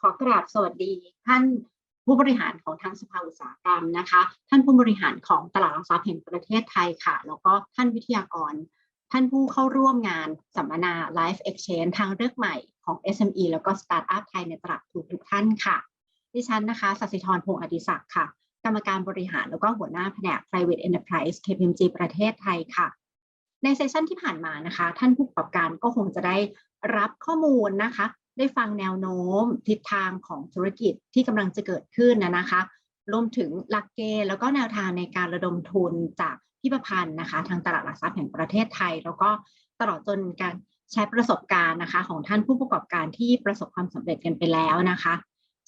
ขอกราบสวัสดีท่านผู้บริหารของทางสภาอุตสาหกรรมนะคะ ท่านผู้บริหารของตลาดหลักทรัพย์แห่งประเทศไทยค่ะ แล้วก็ท่านวิทยากร ท่านผู้เข้าร่วมงานสัมมนา Life Exchange ทางเลือกใหม่ของ SME แล้วก็ Startup ไทยในตลาดทุกทุกท่านค่ะ ดิฉันนะคะสัสิธรพงศ์อดิศักดิ์ค่ะ กรรมการบริหารแล้วก็หัวหน้าแผนก Private Enterprise KPMG ประเทศไทยค่ะ ในเซสชันที่ผ่านมานะคะ ท่านผู้ประกอบการก็คงจะได้รับข้อมูลนะคะ ได้ฟังแนวโน้มทิศทางของธุรกิจที่กำลังจะเกิดขึ้นนะนะคะรวมถึงหลักเกณฑ์แล้วก็แนวทางในการระดมทุนจากพิพพันธ์นะคะ ทางตลาดหลักทรัพย์แห่งประเทศไทย แล้วก็ตลอดจนการใช้ประสบการณ์นะคะ ของท่านผู้ประกอบการที่ประสบความสำเร็จกันไปแล้วนะคะ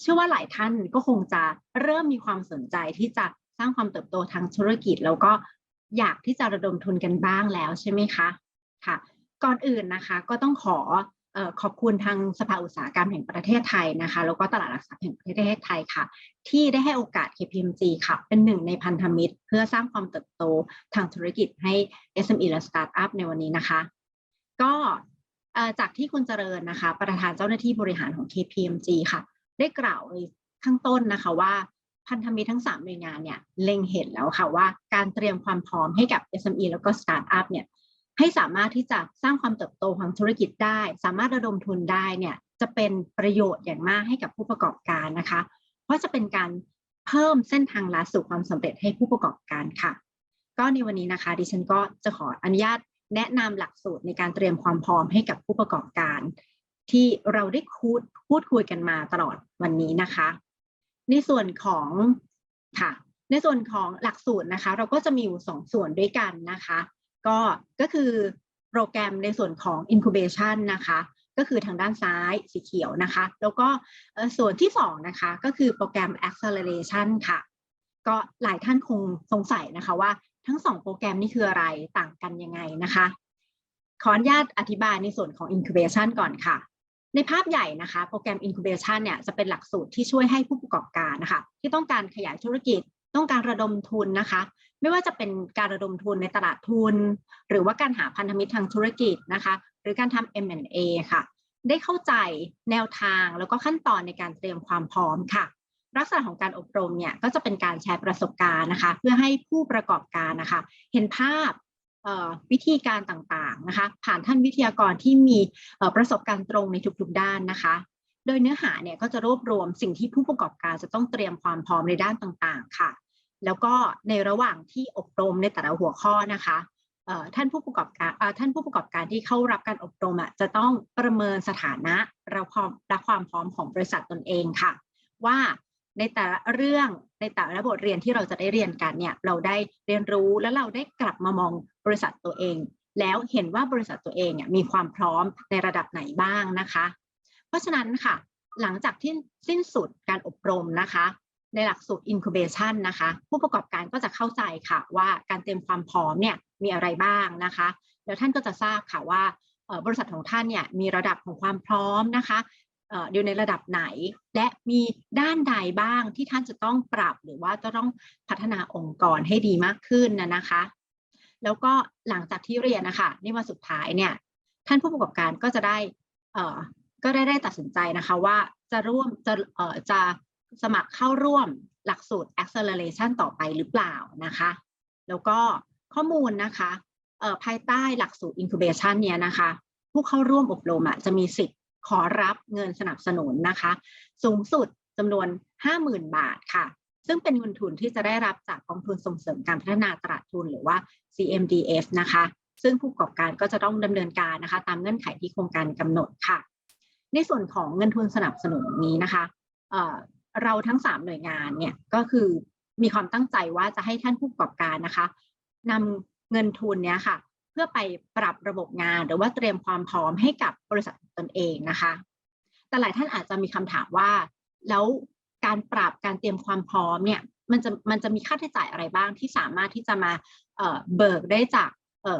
เชื่อว่าหลายท่านก็คงจะเริ่มมีความสนใจที่จะสร้างความเติบโตทางธุรกิจ แล้วก็อยากที่จะระดมทุนกันบ้างแล้วใช่ไหมคะค่ะ ก่อนอื่นนะคะก็ต้องขอ ขอบคุณทางสภาอุตสาหกรรมแห่งประเทศไทยนะคะแล้วก็ตลาดหลักทรัพย์แห่งประเทศไทยค่ะ ที่ได้ให้โอกาส KPMG ค่ะ เป็นหนึ่งในพันธมิตร เพื่อสร้างความเติบโตทางธุรกิจให้ SME และ Startup ในวันนี้นะคะ ก็จากที่คุณเจริญนะคะ ประธานเจ้าหน้าที่บริหารของ KPMG ค่ะ ได้กล่าวในข้างต้นนะคะว่าพันธมิตรทั้ง 3 หน่วยงานเนี่ยเล็งเห็นแล้วค่ะว่าการเตรียมความพร้อมให้กับ SME แล้วก็ Startup เนี่ย ให้สามารถที่จะสร้างความเติบโตทางธุรกิจได้ สามารถระดมทุนได้เนี่ยจะเป็นประโยชน์อย่างมากให้กับผู้ประกอบการนะคะ เพราะจะเป็นการเพิ่มเส้นทางลัดสู่ความสำเร็จให้ผู้ประกอบการค่ะ ก็ในวันนี้นะคะดิฉันก็จะขออนุญาตแนะนำหลักสูตรในการเตรียมความพร้อมให้กับผู้ประกอบการ ที่เราได้คูดพูดคุยกันมาตลอดวันนี้นะคะ ในส่วนของค่ะ ในส่วนของหลักสูตรนะคะ เราก็จะมีอยู่สองส่วนด้วยกันนะคะ ก็ก็คือโปรแกรมในส่วนของ incubation นะคะ ก็คือทางด้านซ้ายสีเขียวนะคะ แล้วก็ส่วนที่สองนะคะก็คือโปรแกรม acceleration ค่ะ ก็หลายท่านคงสงสัยนะคะว่าทั้งสองโปรแกรมนี้คืออะไรต่างกันยังไงนะคะ ขออนุญาตอธิบายในส่วนของ incubation ก่อนค่ะ ในภาพใหญ่นะคะ โปรแกรม incubation เนี่ยจะเป็นหลักสูตรที่ช่วยให้ผู้ประกอบการนะคะ ที่ต้องการขยายธุรกิจต้องการระดมทุนนะคะ ไม่ว่าจะเป็นการระดมทุนในตลาดทุน หรือว่าการหาพันธมิตรทางธุรกิจนะคะ หรือการทำ M&A ค่ะ ได้เข้าใจแนวทางแล้วก็ขั้นตอนในการเตรียมความพร้อมค่ะ ลักษณะของการอบรมเนี่ยก็จะเป็นการแชร์ประสบการณ์นะคะ เพื่อให้ผู้ประกอบการนะคะ เห็นภาพวิธีการต่างๆนะคะ ผ่านท่านวิทยากรที่มีประสบการณ์ตรงในทุกๆด้านนะคะ โดยเนื้อหาเนี่ยก็จะรวบรวมสิ่งที่ผู้ประกอบการจะต้องเตรียมความพร้อมในด้านต่างๆ ค่ะ แล้วก็ในระหว่างที่อบรมในแต่ละหัวข้อนะคะท่านผู้ประกอบการท่านผู้ประกอบการที่เข้ารับการอบรมจะต้องประเมินสถานะและความและความพร้อมของบริษัทตนเองค่ะ ว่าในแต่ละเรื่องในแต่ละบทเรียนที่เราจะได้เรียนกันเนี่ยเราได้เรียนรู้แล้วเราได้กลับมามองบริษัทตัวเอง แล้วเห็นว่าบริษัทตัวเองมีความพร้อมในระดับไหนบ้างนะคะ เพราะฉะนั้นค่ะ หลังจากที่สิ้นสุดการอบรมนะคะ ในหลักสูตร incubation นะคะ ผู้ประกอบการก็จะเข้าใจค่ะว่าการเตรียมความพร้อมเนี่ยมีอะไรบ้างนะคะ แล้วท่านก็จะทราบค่ะว่าบริษัทของท่านเนี่ยมีระดับของความพร้อมนะคะเอ่ออยู่ในระดับไหน และมีด้านใดบ้างที่ท่านจะต้องปรับหรือว่าจะต้องพัฒนาองค์กรให้ดีมากขึ้นนะนะคะ แล้วก็หลังจากที่เรียนนะคะในวันสุดท้ายเนี่ยท่านผู้ประกอบการก็จะได้ก็ได้ได้ตัดสินใจนะคะว่าจะร่วมจะจะ สมัครเข้าร่วมหลักสูตร acceleration ต่อไปหรือเปล่านะคะ แล้วก็ข้อมูลนะคะภายใต้หลักสูตร incubation เนี่ยนะคะ ผู้เข้าร่วมอบรมจะมีสิทธิ์ขอรับเงินสนับสนุนนะคะ สูงสุดจำนวน 50,000 บาทค่ะ ซึ่งเป็นเงินทุนที่จะได้รับจากกองทุนส่งเสริมการพัฒนาตลาดทุนหรือว่า CMDF นะคะ ซึ่งผู้ประกอบการก็จะต้องดำเนินการนะคะ ตามเงื่อนไขที่โครงการกำหนดค่ะ ในส่วนของเงินทุนสนับสนุนนี้นะคะ เราทั้ง 3 หน่วยงานเนี่ยก็คือมีความตั้งใจว่าจะให้ท่านผู้ประกอบการนะคะนำเงินทุนเนี้ยค่ะ เพื่อไปปรับระบบงานหรือว่าเตรียมความพร้อมให้กับบริษัทตนเองนะคะ แต่หลายท่านอาจจะมีคำถามว่า แล้วการปรับการเตรียมความพร้อมเนี่ยมันจะมันจะมีค่าใช้จ่ายอะไรบ้างที่สามารถที่จะมาเบิกได้จาก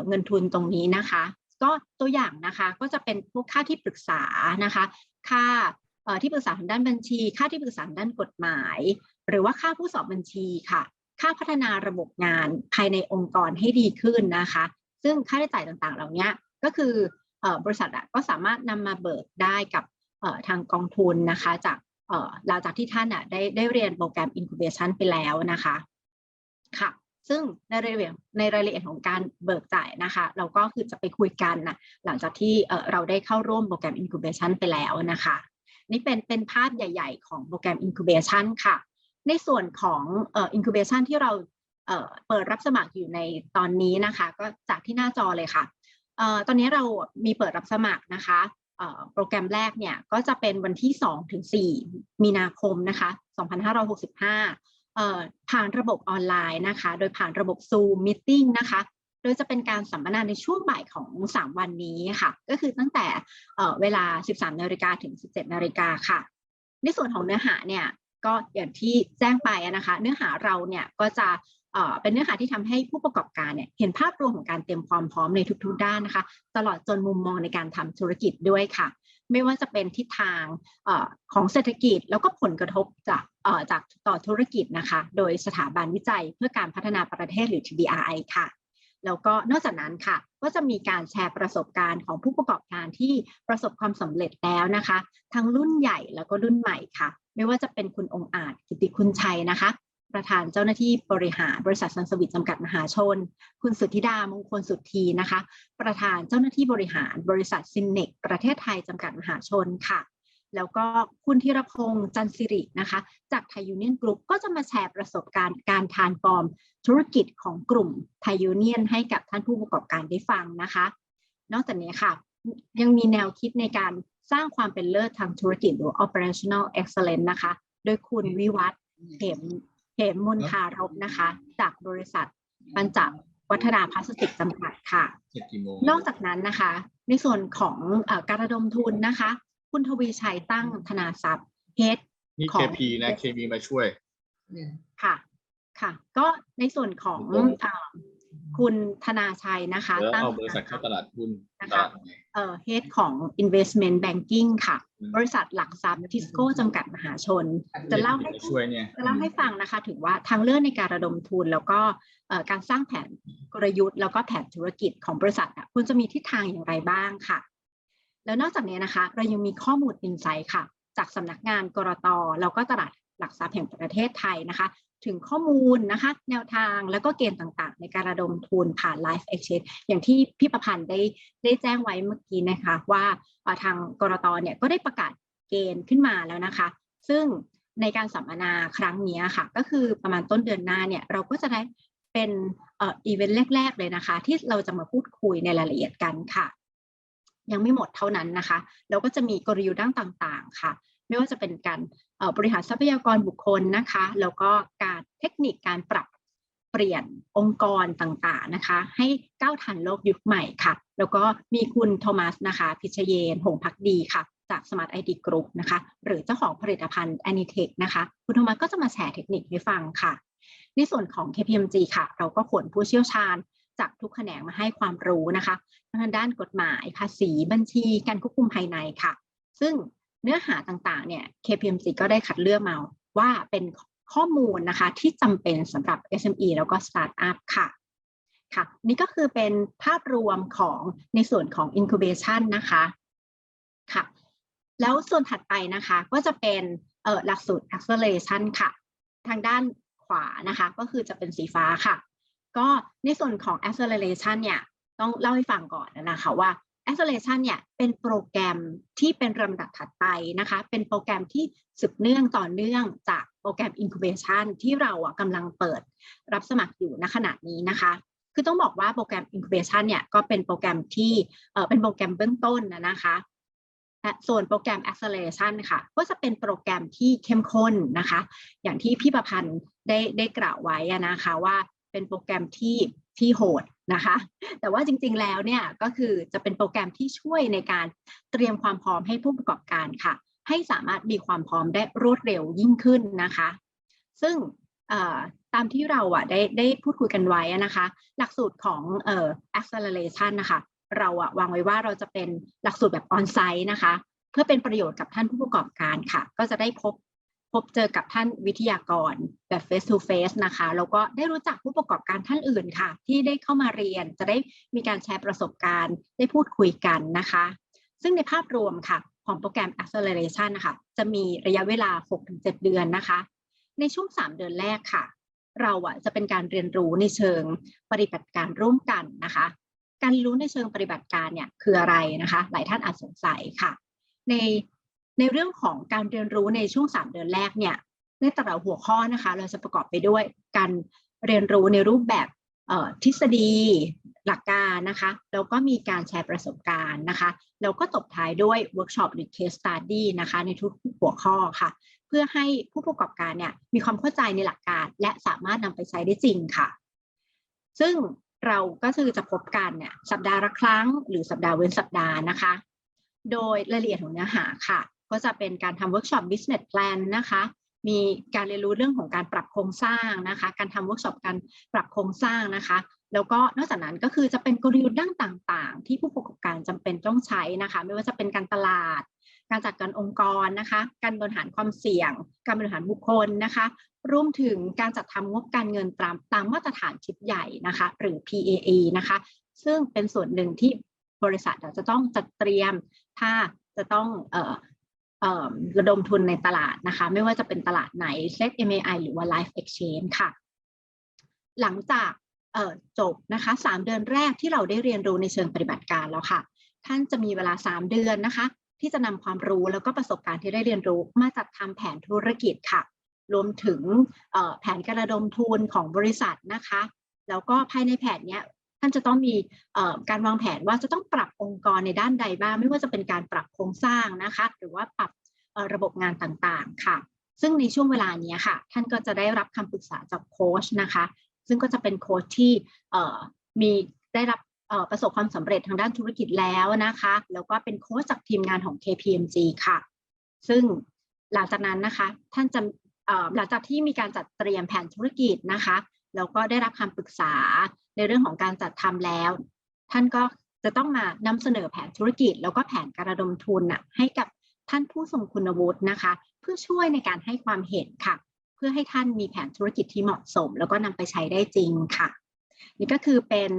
เงินทุนตรงนี้นะคะ ก็ตัวอย่างนะคะก็จะเป็นพวกค่าที่ปรึกษานะคะ ค่า ที่ปรึกษาทางด้านบัญชี ค่าที่ปรึกษาด้านกฎหมาย หรือว่าค่าผู้สอบบัญชีค่ะ ค่าพัฒนาระบบงานภายในองค์กรให้ดีขึ้นนะคะ ซึ่งค่าใช้จ่ายต่างๆ เหล่านี้ก็คืออบริษัทก็สามารถนำมาเบิกได้กับทางกองทุนนะคะจากหลังจากที่ท่านได้ได้เรียนโปรแกรม incubation ไปแล้วนะคะค่ะซึ่งในรายละเอียดในรายละเอียดของการเบิกจ่ายนะคะ เราก็คือจะไปคุยกันนะหลังจากที่เอ่อเราได้เข้าร่วมโปรแกรม incubation ไปแล้วนะคะ นี่เป็นเป็นภาพใหญ่ ๆ ของโปรแกรม incubation ค่ะ ในส่วนของเอ่อ incubation ที่เราเอ่อเปิดรับสมัครอยู่ในตอนนี้นะคะ ก็จากที่หน้าจอเลยค่ะเอ่อตอนนี้เรามีเปิดรับสมัครนะคะเอ่อโปรแกรมแรกเนี่ยก็จะเป็นวันที่2ถึง4มีนาคมนะคะ2565เอ่อผ่านระบบออนไลน์นะคะ โดยผ่านระบบ Zoom Meeting นะคะ โดยจะเป็นการสัมมนาในช่วงบ่ายของ 3 วันนี้ค่ะ ก็คือตั้งแต่เวลา 13 นาฬิกาถึง 17 นาฬิกาค่ะ ในส่วนของเนื้อหาเนี่ยก็อย่างที่แจ้งไปนะคะ เนื้อหาเราเนี่ยก็จะเป็นเนื้อหาที่ทำให้ผู้ประกอบการเนี่ยเห็นภาพรวมของการเตรียมความพร้อมในทุกๆด้านนะคะ ตลอดจนมุมมองในการทำธุรกิจด้วยค่ะ ไม่ว่าจะเป็นทิศทางอของเศรษฐกิจแล้วก็ผลกระทบจากจากต่อธุรกิจนะคะ โดยสถาบันวิจัยเพื่อการพัฒนาประเทศหรือ TBRI ค่ะ แล้วก็นอกจากนั้นค่ะ ก็จะมีการแชร์ประสบการณ์ของผู้ประกอบการที่ประสบความสำเร็จแล้วนะคะ ทั้งรุ่นใหญ่แล้วก็รุ่นใหม่ค่ะ ไม่ว่าจะเป็นคุณองค์อาจกิติคุณชัยนะคะประธานเจ้าหน้าที่บริหารบริษัทซันสวิตจำกัดมหาชน คุณสุทธิดามงคลสุทธีนะคะ ประธานเจ้าหน้าที่บริหารบริษัทซินเนกประเทศไทยจำกัดมหาชนค่ะ แล้วก็คุณธีรพงษ์จันทร์สิรินะคะ จากไทยยูเนียนกรุ๊ปก็จะมาแชร์ประสบการณ์การทานฟอร์ม ธุรกิจของกลุ่มไทยยูเนียนให้กับท่านผู้ประกอบการได้ฟังนะคะ นอกจากนี้ค่ะ ยังมีแนวคิดในการสร้างความเป็นเลิศทางธุรกิจหรือ operational excellence นะคะ โดยคุณวิวัฒน์เหมเหมมุนคารบนะคะ จากบริษัทปัญจวัฒนาพลาสติกจำกัดค่ะเสร็จกี่โมงนอกจากนั้นนะคะ ในส่วนของเออการระดมทุนนะคะ คุณทวีชัยตั้งธนาทรัพย์เฮดนี่ ของ KP นะ KP มาช่วย ค่ะ ค่ะ ก็ในส่วนของตรงเอ่อคุณธนาชัยนะคะแล้วตั้งเอาบริษัทเข้าตลาดหุ้นนะคะตลาดไหน เอ่อ head ของ investment banking ค่ะ อืม บริษัทหลักทรัพย์ทิสโก้จำกัดมหาชน จะเล่าให้มาช่วยเนี่ย จะเล่าให้ฟังนะคะถึงว่าทางเลือกในการระดมทุน แล้วก็เอ่อการสร้างแผนกลยุทธ์ แล้วก็แผนธุรกิจของบริษัทอะควรจะมีทิศทางอย่างไรบ้างค่ะ แล้วนอกจากนี้นะคะ เรายังมีข้อมูลอินไซต์ค่ะ จากสำนักงานกรตแล้วก็ตลาดหลักทรัพย์แห่งประเทศไทยนะคะ ถึงข้อมูลนะคะ แนวทางแล้วก็เกณฑ์ต่างๆ ในการระดมทุนผ่าน Live Exchange อย่างที่พี่ประพันธ์ได้ได้แจ้งไว้เมื่อกี้นะคะ ว่าทางกรตเนี่ยก็ได้ประกาศเกณฑ์ขึ้นมาแล้วนะคะ ซึ่งในการสัมมนาครั้งนี้ค่ะ ก็คือประมาณต้นเดือนหน้าเนี่ยเราก็จะได้เป็นอีเวนต์แรก ๆ เลยนะคะ ที่เราจะมาพูดคุยในรายละเอียดกันค่ะ ยังไม่หมดเท่านั้นนะคะเราก็จะมีกลยุทธ์ด้านต่างๆค่ะ ไม่ว่าจะเป็นการบริหารทรัพยากรบุคคลนะคะ แล้วก็การเทคนิคการปรับเปลี่ยนองค์กรต่างๆนะคะ ให้ก้าวทันโลกยุคใหม่ค่ะ แล้วก็มีคุณโทมัสนะคะ พิชเยน หงพักดีค่ะ จาก Smart ID Group นะคะ หรือเจ้าของผลิตภัณฑ์ Anitech นะคะ คุณโทมัสก็จะมาแชร์เทคนิคให้ฟังค่ะ ในส่วนของ KPMG ค่ะ เราก็ขนผู้เชี่ยวชาญ จากทุกแขนงมาให้ความรู้นะคะทางด้านกฎหมายภาษีบัญชีการควบคุมภายในค่ะ ซึ่งเนื้อหาต่างๆเนี่ย KPMG ก็ได้คัดเลือกมาว่าเป็นข้อมูลนะคะที่จำเป็นสำหรับ SME แล้วก็ Startup ค่ะค่ะ นี่ก็คือเป็นภาพรวมของในส่วนของ incubation นะคะค่ะ แล้วส่วนถัดไปนะคะก็จะเป็นเออหลักสูตร acceleration ค่ะ ทางด้านขวานะคะ ก็คือจะเป็นสีฟ้าค่ะ ก็ในส่วนของ acceleration เนี่ยต้องเล่าให้ฟังก่อนนะคะว่า acceleration เนี่ยเป็นโปรแกรมที่เป็นลำดับถัดไปนะคะ เป็นโปรแกรมที่สืบเนื่องต่อเนื่องจากโปรแกรม incubation ที่เราอะกำลังเปิดรับสมัครอยู่ณขณะนี้นะคะ คือต้องบอกว่าโปรแกรม incubation เนี่ยก็เป็นโปรแกรมที่เออเป็นโปรแกรมเบื้องต้นนะคะและส่วนโปรแกรม acceleration ค่ะ ก็จะเป็นโปรแกรมที่เข้มข้นนะคะ อย่างที่พี่ประพันธ์ได้ได้กล่าวไว้นะคะว่า เป็นโปรแกรมที่ที่โหดนะคะ แต่ว่าจริงๆแล้วเนี่ยก็คือจะเป็นโปรแกรมที่ช่วยในการเตรียมความพร้อมให้ผู้ประกอบการค่ะ ให้สามารถมีความพร้อมได้รวดเร็วยิ่งขึ้นนะคะ ซึ่งตามที่เราอะได้ได้พูดคุยกันไว้นะคะ หลักสูตรของเอ่อ acceleration นะคะ เราอะวางไว้ว่าเราจะเป็นหลักสูตรแบบ on-site นะคะ เพื่อเป็นประโยชน์กับท่านผู้ประกอบการค่ะ ก็จะได้พบ พบเจอกับท่านวิทยากรแบบ face to face นะคะ แล้วก็ได้รู้จักผู้ประกอบการท่านอื่นค่ะ ที่ได้เข้ามาเรียนจะได้มีการแชร์ประสบการณ์ ได้พูดคุยกันนะคะ ซึ่งในภาพรวมค่ะของโปรแกรม acceleration นะคะจะมีระยะเวลา 6-7 เดือนนะคะ ในช่วง 3 เดือนแรกค่ะ เราอะจะเป็นการเรียนรู้ในเชิงปฏิบัติการร่วมกันนะคะ การเรียนรู้ในเชิงปฏิบัติการเนี่ยคืออะไรนะคะ หลายท่านอาจสงสัยค่ะ ใน ในเรื่องของการเรียนรู้ในช่วง 3 เดือนแรกเนี่ยในแต่ละหัวข้อนะคะเราจะประกอบไปด้วยการเรียนรู้ในรูปแบบทฤษฎีหลักการนะคะแล้วก็มีการแชร์ประสบการณ์นะคะแล้วก็ตบท้ายด้วยเวิร์กช็อปหรือ case study นะคะในทุกหัวข้อค่ะ เพื่อให้ผู้ประกอบการเนี่ยมีความเข้าใจในหลักการ และสามารถนำไปใช้ได้จริงค่ะ ซึ่งเราก็คือจะพบกันเนี่ยสัปดาห์ละครั้ง หรือสัปดาห์เว้นสัปดาห์นะคะ โดยรายละเอียดของเนื้อหาค่ะ ก็จะเป็นการทำเวิร์กช็อป business plan นะคะ มีการเรียนรู้เรื่องของการปรับโครงสร้างนะคะ การทำเวิร์กช็อปการปรับโครงสร้างนะคะ แล้วก็นอกจากนั้นก็คือจะเป็นกลยุทธ์ด้านต่างๆ ที่ผู้ประกอบการจำเป็นต้องใช้นะคะ ไม่ว่าจะเป็นการตลาด การจัดการองค์กรนะคะ การบริหารความเสี่ยง การบริหารบุคคลนะคะ รวมถึงการจัดทำงบการเงินตามตามมาตรฐานชิปใหญ่นะคะ หรือ PAE นะคะ ซึ่งเป็นส่วนหนึ่งที่บริษัทจะต้องจัดเตรียม ถ้าจะต้องเออ ระดมทุนในตลาดนะคะ ไม่ว่าจะเป็นตลาดไหน Set MAI หรือว่า Live Exchange ค่ะ หลังจากจบนะคะสามเดือนแรกที่เราได้เรียนรู้ในเชิงปฏิบัติการแล้วค่ะ ท่านจะมีเวลา 3 เดือนนะคะ ที่จะนำความรู้แล้วก็ประสบการณ์ที่ได้เรียนรู้มาจัดทำแผนธุรกิจค่ะ รวมถึงแผนการระดมทุนของบริษัทนะคะ แล้วก็ภายในแผนเนี้ย ท่านจะต้องมีการวางแผนว่าจะต้องปรับองค์กรในด้านใดบ้าง ไม่ว่าจะเป็นการปรับโครงสร้างนะคะ หรือว่าปรับระบบงานต่างๆค่ะ ซึ่งในช่วงเวลานี้ค่ะ ท่านก็จะได้รับคำปรึกษาจากโค้ชนะคะ ซึ่งก็จะเป็นโค้ชที่มีได้รับประสบความสำเร็จทางด้านธุรกิจแล้วนะคะ แล้วก็เป็นโค้ชจากทีมงานของ KPMG ค่ะ ซึ่งหลังจากนั้นนะคะ ท่านจะหลังจากที่มีการจัดเตรียมแผนธุรกิจนะคะ แล้วก็ได้รับคำปรึกษา ในเรื่องของการจัดทำแล้ว ท่านก็จะต้องมานำเสนอแผนธุรกิจ แล้วก็แผนการระดมทุนน่ะให้กับท่านผู้ทรงคุณวุฒินะคะ เพื่อช่วยในการให้ความเห็นค่ะ เพื่อให้ท่านมีแผนธุรกิจที่เหมาะสม แล้วก็นำไปใช้ได้จริงค่ะ นี่ก็คือเป็น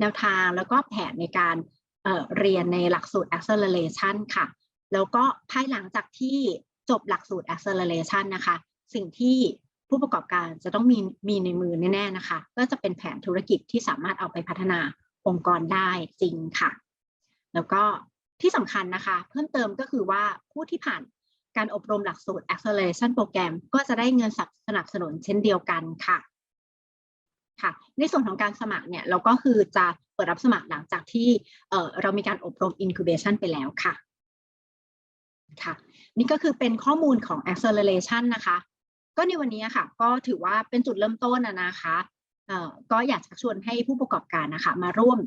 แนวทางแล้วก็แผนในการเเรียนในหลักสูตร acceleration ค่ะ แล้วก็ภายหลังจากที่จบหลักสูตร acceleration นะคะ สิ่งที่ ผู้ประกอบการจะต้องมีมีในมือแน่ๆนะคะ ก็จะเป็นแผนธุรกิจที่สามารถเอาไปพัฒนาองค์กรได้จริงค่ะ แล้วก็ที่สำคัญนะคะ เพิ่มเติมก็คือว่าผู้ที่ผ่านการอบรมหลักสูตร acceleration โปรแกรมก็จะได้เงินสนับสนุนเช่นเดียวกันค่ะค่ะในส่วนของการสมัครเนี่ยเราก็คือจะเปิดรับสมัครหลังจากที่เเรามีการอบรม incubation ไปแล้วค่ะค่ะ นี่ก็คือเป็นข้อมูลของ acceleration นะคะ ก็ในวันนี้ค่ะ ก็ถือว่าเป็นจุดเริ่มต้นนะคะก็อยากจะชวนให้ผู้ประกอบการนะคะมาร่วม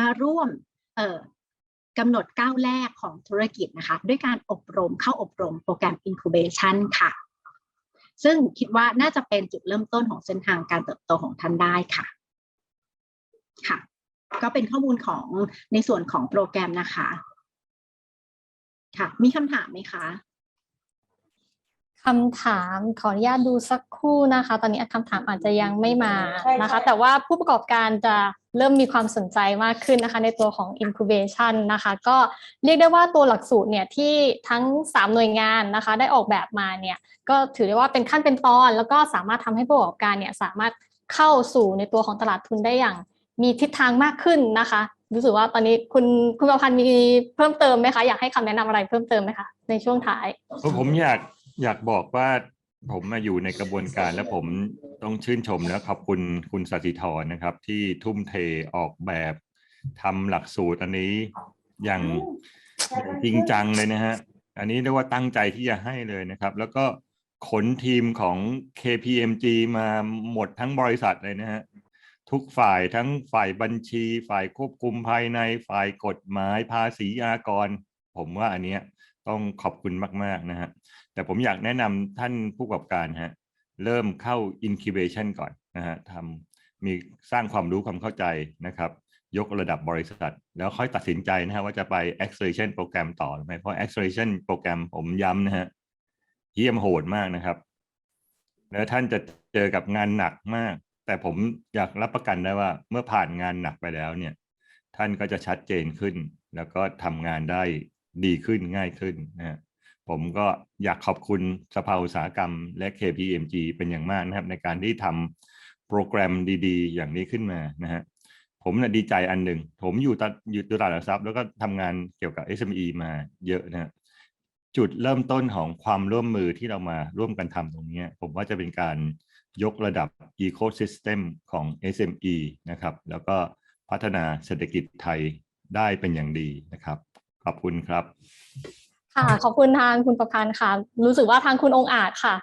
มาร่วมกำหนดก้าวแรกของธุรกิจนะคะ ด้วยการอบรมเข้าอบรมโปรแกรม incubation ค่ะ ซึ่งคิดว่าน่าจะเป็นจุดเริ่มต้นของเส้นทางการเติบโตของท่านได้ค่ะค่ะ ก็เป็นข้อมูลของในส่วนของโปรแกรมนะคะ ค่ะ มีคำถามไหมคะ คำถามขออนุญาตดูสักครู่นะคะ ตอนนี้คำถามอาจจะยังไม่มานะคะ แต่ว่าผู้ประกอบการจะเริ่มมีความสนใจมากขึ้นนะคะ ในตัวของ incubation นะคะ ก็เรียกได้ว่าตัวหลักสูตรเนี่ยที่ทั้ง 3 หน่วยงานนะคะ ได้ออกแบบมาเนี่ยก็ถือได้ว่าเป็นขั้นเป็นตอน แล้วก็สามารถทำให้ผู้ประกอบการเนี่ยสามารถเข้าสู่ในตัวของตลาดทุนได้อย่างมีทิศทางมากขึ้นนะคะ รู้สึกว่าตอนนี้คุณคุณประพันธ์มีเพิ่มเติมไหมคะ อยากให้คำแนะนำอะไรเพิ่มเติมไหมคะในช่วงท้ายเพราะผมอยาก อยากบอกว่าผมมาอยู่ในกระบวนการและผมต้องชื่นชมและขอบคุณคุณสศิธรนะครับ ที่ทุ่มเทออกแบบทำหลักสูตรอันนี้อย่างอย่างจริงจังเลยนะฮะ อันนี้เรียกว่าตั้งใจที่จะให้เลยนะครับ แล้วก็ขนทีมของ KPMG มาหมดทั้งบริษัทเลยนะฮะ ทุกฝ่ายทั้งฝ่ายบัญชี ฝ่ายควบคุมภายในฝ่ายกฎหมายภาษีอากร ผมว่าอันเนี้ยต้องขอบคุณมาก ๆ นะฮะ แต่ผมอยากแนะนำท่านผู้ประกอบการฮะเริ่มเข้า incubation ก่อนนะฮะทำมีสร้างความรู้ความเข้าใจนะครับ ยกระดับบริษัท แล้วค่อยตัดสินใจนะฮะว่าจะไป acceleration โปรแกรมต่อหรือไม่เพราะ acceleration โปรแกรมผมย้ำนะฮะเยี่ยมโหดมากนะครับ แล้วท่านจะเจอกับงานหนักมาก แต่ผมอยากรับประกันได้ว่า เมื่อผ่านงานหนักไปแล้วเนี่ย ท่านก็จะชัดเจนขึ้น แล้วก็ทำงานได้ดีขึ้นง่ายขึ้นนะฮะ ผมก็อยากขอบคุณสภาอุตสาหกรรม และ KPMG เป็นอย่างมากนะครับ ในการที่ทำโปรแกรมดีๆ อย่างนี้ขึ้นมานะฮะผมนะดีใจอันหนึ่ง ผมอยู่ตลาดอยู่ตลาดหลักทรัพย์ แล้วก็ทำงานเกี่ยวกับ SME มาเยอะนะฮะจุดเริ่มต้นของความร่วมมือที่เรามาร่วมกันทำตรงนี้ ผมว่าจะเป็นการยกระดับ Ecosystem ของ SME นะครับ แล้วก็พัฒนาเศรษฐกิจไทยได้เป็นอย่างดีนะครับ ขอบคุณครับ ค่ะ ขอบคุณทางคุณประพันธ์ค่ะ รู้สึกว่าทางคุณองค์อาจค่ะ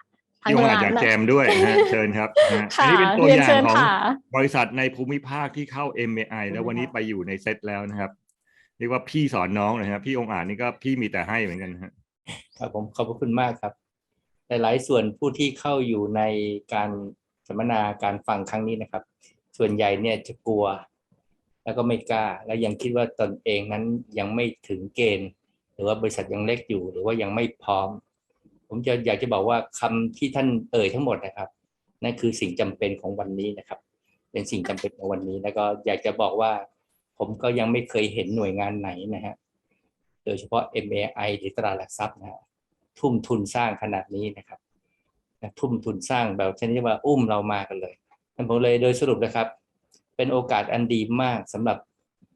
ทางพี่คุวณงอาจอยากแจมด้วยนะฮะเชิญครับนะฮะอัค่ะนี้เป็นตัวเรียนอย่าเชิงญของค่ะบริษัทในภูมิภาคที่เข้า MAI แล้ววันนี้ไปอยู่ในเซตแล้วนะครับเรียกว่าพี่สอนน้องนะครับพี่องค์อาจนี่ก็พี่มีแต่ให้เหมือนกันนะฮะครับผมขอบพระคุณมากครับหลายๆส่วนผู้ที่เข้าอยู่ในการสัมมนาการฟังครั้งนี้นะครับ ส่วนใหญ่เนี่ยจะกลัว แล้วก็ไม่กล้า แล้วยังคิดว่าตนเองนั้นยังไม่ถึงเกณฑ์ห รือว่าบริษัทยังเล็กอยู่หรือว่ายังไม่พร้อม ผมจะอยากจะบอกว่าคำที่ท่านเอ่ยทั้งหมดนะครับนั่นคือสิ่งจำเป็นของวันนี้นะครับ เป็นสิ่งจำเป็นของวันนี้แล้วก็อยากจะบอกว่า ผมก็ยังไม่เคยเห็นหน่วยงานไหนนะฮะโดยเฉพาะ MAI หรือตลาดหลักทรัพย์นะฮะทุ่มทุนสร้างขนาดนี้นะครับทุ่มทุนสร้างแบบชนิดว่าอุ้มเรามากันเลยนั่นผมเลยโดยสรุปนะครับ เป็นโอกาสอันดีมากสำหรับ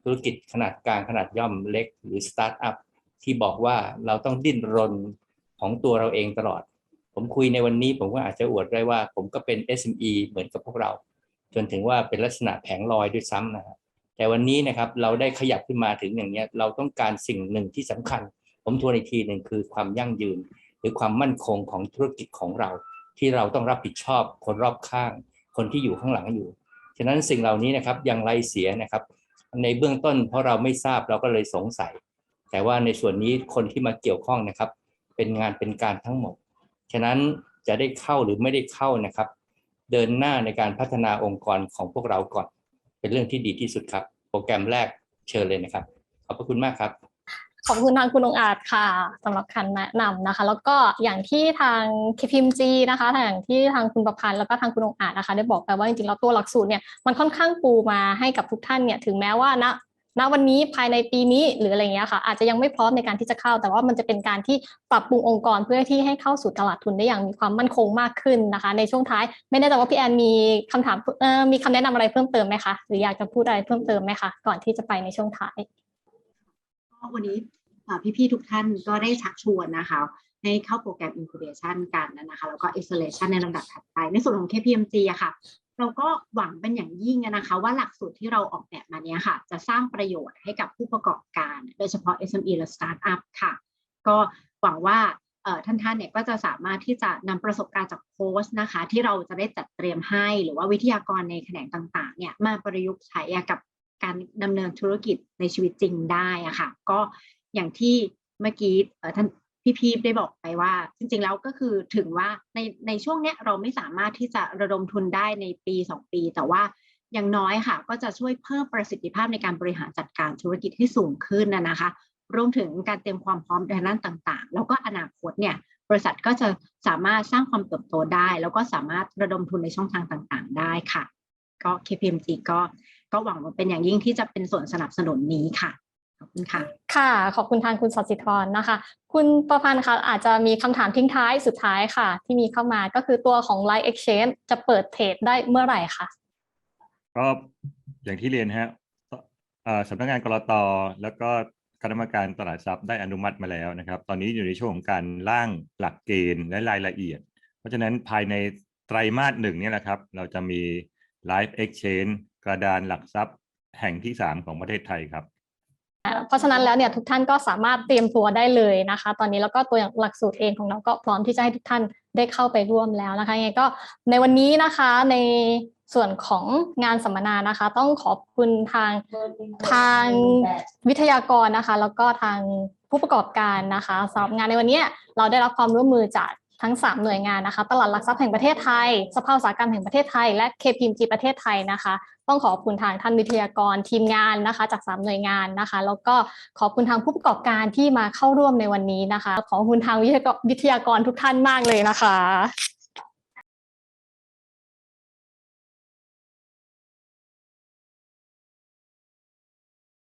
ธุรกิจขนาดกลางขนาดย่อมเล็ก หรือสตาร์ทอัพ ที่บอกว่าเราต้องดิ้นรนของตัวเราเองตลอด ผมคุยในวันนี้ผมก็อาจจะอวดได้ว่า ผมก็เป็น SME เหมือนกับพวกเรา จนถึงว่าเป็นลักษณะแผงลอยด้วยซ้ำนะครับแต่วันนี้นะครับเราได้ขยับขึ้นมาถึงอย่างเนี้ยเราต้องการสิ่งหนึ่งที่สำคัญ ผมทวนอีกทีหนึ่งคือความยั่งยืน หรือความมั่นคงของธุรกิจของเรา ที่เราต้องรับผิดชอบคนรอบข้าง คนที่อยู่ข้างหลังอยู่ฉะนั้นสิ่งเหล่านี้นะครับยังไรเสียนะครับ ในเบื้องต้นเพราะเราไม่ทราบเราก็เลยสงสัย แต่ว่าในส่วนนี้คนที่มาเกี่ยวข้องนะครับ เป็นงานเป็นการทั้งหมด ฉะนั้นจะได้เข้าหรือไม่ได้เข้านะครับ เดินหน้าในการพัฒนาองค์กรของพวกเราก่อน เป็นเรื่องที่ดีที่สุดครับ โปรแกรมแรกเชิญเลยนะครับ ขอบพระคุณมากครับขอบคุณทางคุณองอาจค่ะสำหรับคำแนะนำนะคะ แล้วก็อย่างที่ทาง KPMG นะคะทางอย่างที่ทางคุณประพันธ์แล้วก็ทางคุณองอาจนะคะ ได้บอกไปว่าจริงๆแล้วตัวหลักสูตรเนี่ยมันค่อนข้างปูมาให้กับทุกท่านเนี่ยถึงแม้ว่าณ ณวันนี้ภายในปีนี้หรืออะไรเงี้ยค่ะ อาจจะยังไม่พร้อมในการที่จะเข้า แต่ว่ามันจะเป็นการที่ปรับปรุงองค์กรเพื่อที่ให้เข้าสู่ตลาดทุนได้อย่างมีความมั่นคงมากขึ้นนะคะ ในช่วงท้าย ไม่แน่ใจว่าพี่แอนมีคำถามมีคำแนะนำอะไรเพิ่มเติมไหมคะหรืออยากจะพูดอะไรเพิ่มเติมไหมคะก่อนที่จะไปในช่วงท้ายก็วันนี้พี่ๆทุกท่านก็ได้ชักชวนนะคะให้เข้าโปรแกรม incubation กันนะคะ แล้วก็ acceleration ในลำดับถัดไป ในส่วนของ KPMG อะค่ะ เราก็หวังเป็นอย่างยิ่งนะคะ ว่าหลักสูตรที่เราออกแบบมาเนี้ยค่ะ จะสร้างประโยชน์ให้กับผู้ประกอบการ โดยเฉพาะ SME และ Startup ค่ะ ก็หวังว่าท่านท่านๆเนี่ยก็จะสามารถที่จะนำประสบการณ์จากโค้ชนะคะ ที่เราจะได้จัดเตรียมให้หรือว่าวิทยากรในแขนงต่างๆเนี่ยมาประยุกต์ใช้กับการดำเนินธุรกิจในชีวิตจริงได้อะค่ะ ก็อย่างที่เมื่อกี้ท่าน พี่พีได้บอกไปว่า จริง ๆ แล้วก็คือถึงว่าในในช่วงเนี้ยเราไม่สามารถที่จะระดมทุนได้ในปีสองปี แต่ว่าอย่างน้อยค่ะ ก็จะช่วยเพิ่มประสิทธิภาพในการบริหารจัดการธุรกิจให้สูงขึ้นนะคะ รวมถึงการเตรียมความพร้อมในด้านต่างๆ แล้วก็อนาคตเนี่ยบริษัทก็จะสามารถสร้างความเติบโตได้ แล้วก็สามารถระดมทุนในช่องทางต่างๆ ได้ค่ะ ก็ KPMG ก็ก็หวังว่าเป็นอย่างยิ่งที่จะเป็นส่วนสนับสนุนนี้ค่ะ อบคุณค่ะ ค่ะ ขอบคุณทางคุณสัสิธรนะคะ คุณประพันธ์คะอาจจะมีคำถามทิ้งท้ายสุดท้ายค่ะ ที่มีเข้ามาก็คือตัวของ Line Exchange จะเปิดเทรดได้เมื่อไหร่คะก็อย่างที่เรียนฮะเอ่อสำนักงานกรตแล้วก็คณะกรรมการตลาดทรัพย์ได้อนุมัติมาแล้วนะครับ ตอนนี้อยู่ในช่วงของการร่างหลักเกณฑ์และรายละเอียด เพราะฉะนั้นภายในไตรมาสหนึ่งเนี่ยแหละครับ เราจะมี Live Exchange กระดานหลักทรัพย์แห่งที่ 3 ของประเทศไทยครับ เพราะฉะนั้นแล้วเนี่ยทุกท่านก็สามารถเตรียมตัวได้เลยนะคะ ตอนนี้แล้วก็ตัวอย่างหลักสูตรเองของเราก็พร้อมที่จะให้ทุกท่านได้เข้าไปร่วมแล้วนะคะยังไงก็ในวันนี้นะคะในส่วนของงานสัมมนานะคะ ต้องขอบคุณทางทางวิทยากรนะคะ แล้วก็ทางผู้ประกอบการนะคะสำหรับงานในวันนี้เราได้รับความร่วมมือจาก ทั้ง 3 หน่วยงานนะคะ ตลาดหลักทรัพย์แห่งประเทศไทย สภาอุตสาหกรรมแห่งประเทศไทย และเคพีจีประเทศไทยนะคะ ต้องขอบคุณทางท่านวิทยากรทีมงานนะคะ จาก 3 หน่วยงานนะคะ แล้วก็ขอบคุณทางผู้ประกอบการที่มาเข้าร่วมในวันนี้นะคะ ขอบคุณทางวิทยากรวิทยากรทุกท่านมากเลยนะคะ